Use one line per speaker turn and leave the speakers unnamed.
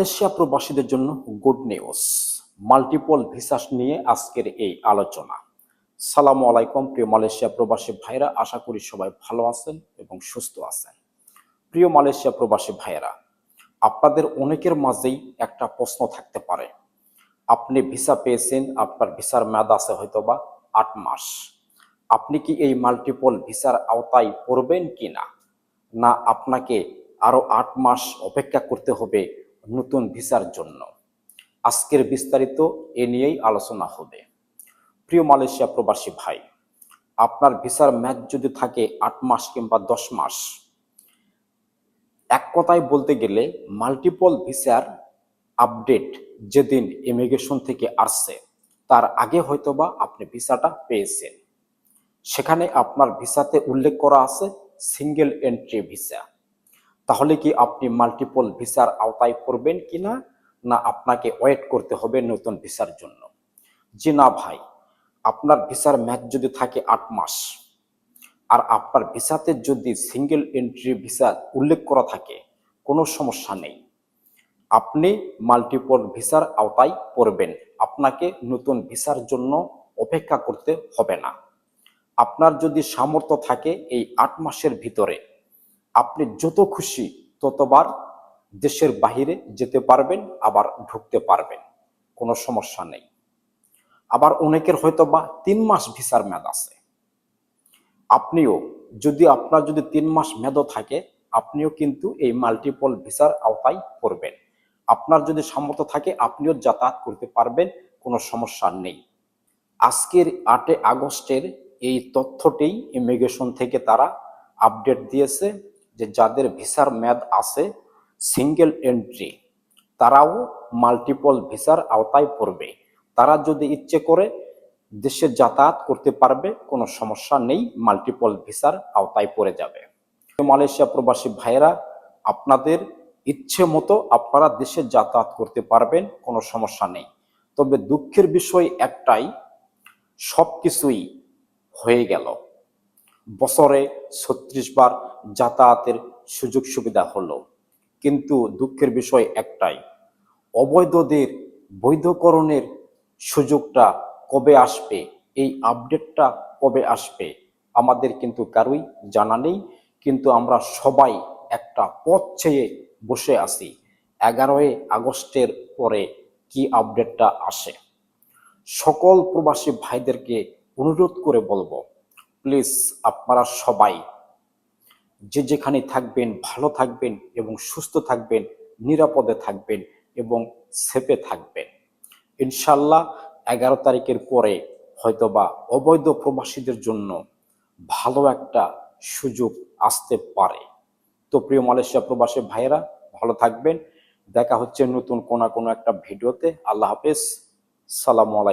Malaysia প্রবাসীদের জন্য good news. Multiple visas নিয়ে আজকের এই আলোচনা। সালামু আলাইকুম প্রিয় মালয়েশিয়া প্রবাসী ভাইরা আশা করি সবাই ভালো আছেন এবং সুস্থ আছেন। প্রিয় মালয়েশিয়া প্রবাসী ভাইরা আপনাদের অনেকের মাঝেই একটা প্রশ্ন থাকতে পারে। আপনি ভিসা পেয়েছেন, আপনার ভিসার মেয়াদ আছে হয়তোবা আট মাস। আপনি কি এই মাল্টিপল ভিসার আওতায় পড়বেন কি না না, আপনাকে আরও আট মাস অপেক্ষা করতে হবে নতুন ভিসার জন্য। আজকের বিস্তারিত এ নিয়েই আলোচনা হবে। প্রিয় মালয়েশিয়া প্রবাসী ভাই, আপনার ভিসার ম্যাচ যদি থাকে আট মাস কিংবা দশ মাস, এক কথায় বলতে গেলে মাল্টিপল ভিসার আপডেট যেদিন ইমিগ্রেশন থেকে আসছে, তার আগে হয়তোবা আপনি ভিসাটা পেয়েছেন। সেখানে আপনার ভিসাতে উল্লেখ করা আছে সিঙ্গেল এন্ট্রি ভিসা তাহলে কি আপনি মাল্টিপল ভিসার আওতায় পড়বেন কিনা? না, আপনাকে ওয়েট করতে হবে নতুন ভিসার জন্য। জি না ভাই, আপনার ভিসার ম্যাচ যদি থাকে আট মাস, আর আপনার ভিসাতে যদি সিঙ্গেল এন্ট্রি ভিসা উল্লেখ করা থাকে, কোনো সমস্যা নেই। আপনি মাল্টিপল ভিসার আওতায় পড়বেন। আপনাকে নতুন ভিসার জন্য অপেক্ষা করতে হবে না। আপনার যদি সামর্থ্য থাকে এই আট মাসের ভিতরে আপনি যত খুশি ততবার দেশের বাহিরে যেতে পারবেন, আবার ঢুকতে পারবেন। কোনো সমস্যা নেই। আবার অনেকের হয়তো বা তিন মাস ভিসার মেয়াদ আছে। আপনিও, যদি আপনার যদি তিন মাস মেয়াদও থাকে, আপনিও কিন্তু এই মাল্টিপল ভিসার আওতায় পড়বেন। আপনার যদি সামর্থ্য থাকে, আপনিও যাতায়াত করতে পারবেন, কোনো সমস্যা নেই। আজকের আটে আগস্টের এই তথ্যটি ইমিগ্রেশন থেকে তারা আপডেট দিয়েছে। যে যাদের ভিসার মেয়াদ আছে, সিঙ্গেল এন্ট্রি, তারাও মাল্টিপল ভিসার আওতায় পড়বে। তারা যদি ইচ্ছে করে দেশে যাতায়াত করতে পারবে, কোনো সমস্যা নেই, মাল্টিপল ভিসার আওতায় পড়ে যাবে। মালয়েশিয়া প্রবাসী ভাইয়েরা, আপনাদের ইচ্ছে মতো আপনারা দেশে যাতায়াত করতে পারবেন, কোনো সমস্যা নেই। তবে দুঃখের বিষয় একটাই সব কিছুই হয়ে গেল। বছরে ছত্রিশ বার যাতায়াতের সুযোগ সুবিধা হলো। কিন্তু দুঃখের বিষয় একটাই, অবৈধদের বৈধকরণের সুযোগটা কবে আসবে? এই আপডেটটা কবে আসবে? আমাদের কিন্তু কারোই জানা নেই, কিন্তু আমরা সবাই একটা পথ চেয়ে বসে আছি। এগারোই আগস্টের পরে কি আপডেটটা আসে? সকল প্রবাসী ভাইদেরকে অনুরোধ করে বলব প্লিজ আপনারা সবাই যে যেখানে থাকবেন, ভালো থাকবেন এবং সুস্থ থাকবেন, নিরাপদে থাকবেন এবং সেপে থাকবেন। ইনশাল্লাহ এগারো তারিখের পরে হয়তোবা অবৈধ প্রবাসীদের জন্য ভালো একটা সুযোগ আসতে পারে। তো প্রিয় মালয়েশিয়া প্রবাসী ভাইয়েরা, ভালো থাকবেন। দেখা হচ্ছে নতুন কোনো কোনো একটা ভিডিওতে। আল্লাহ হাফেজ। সালাম আলাইকুম।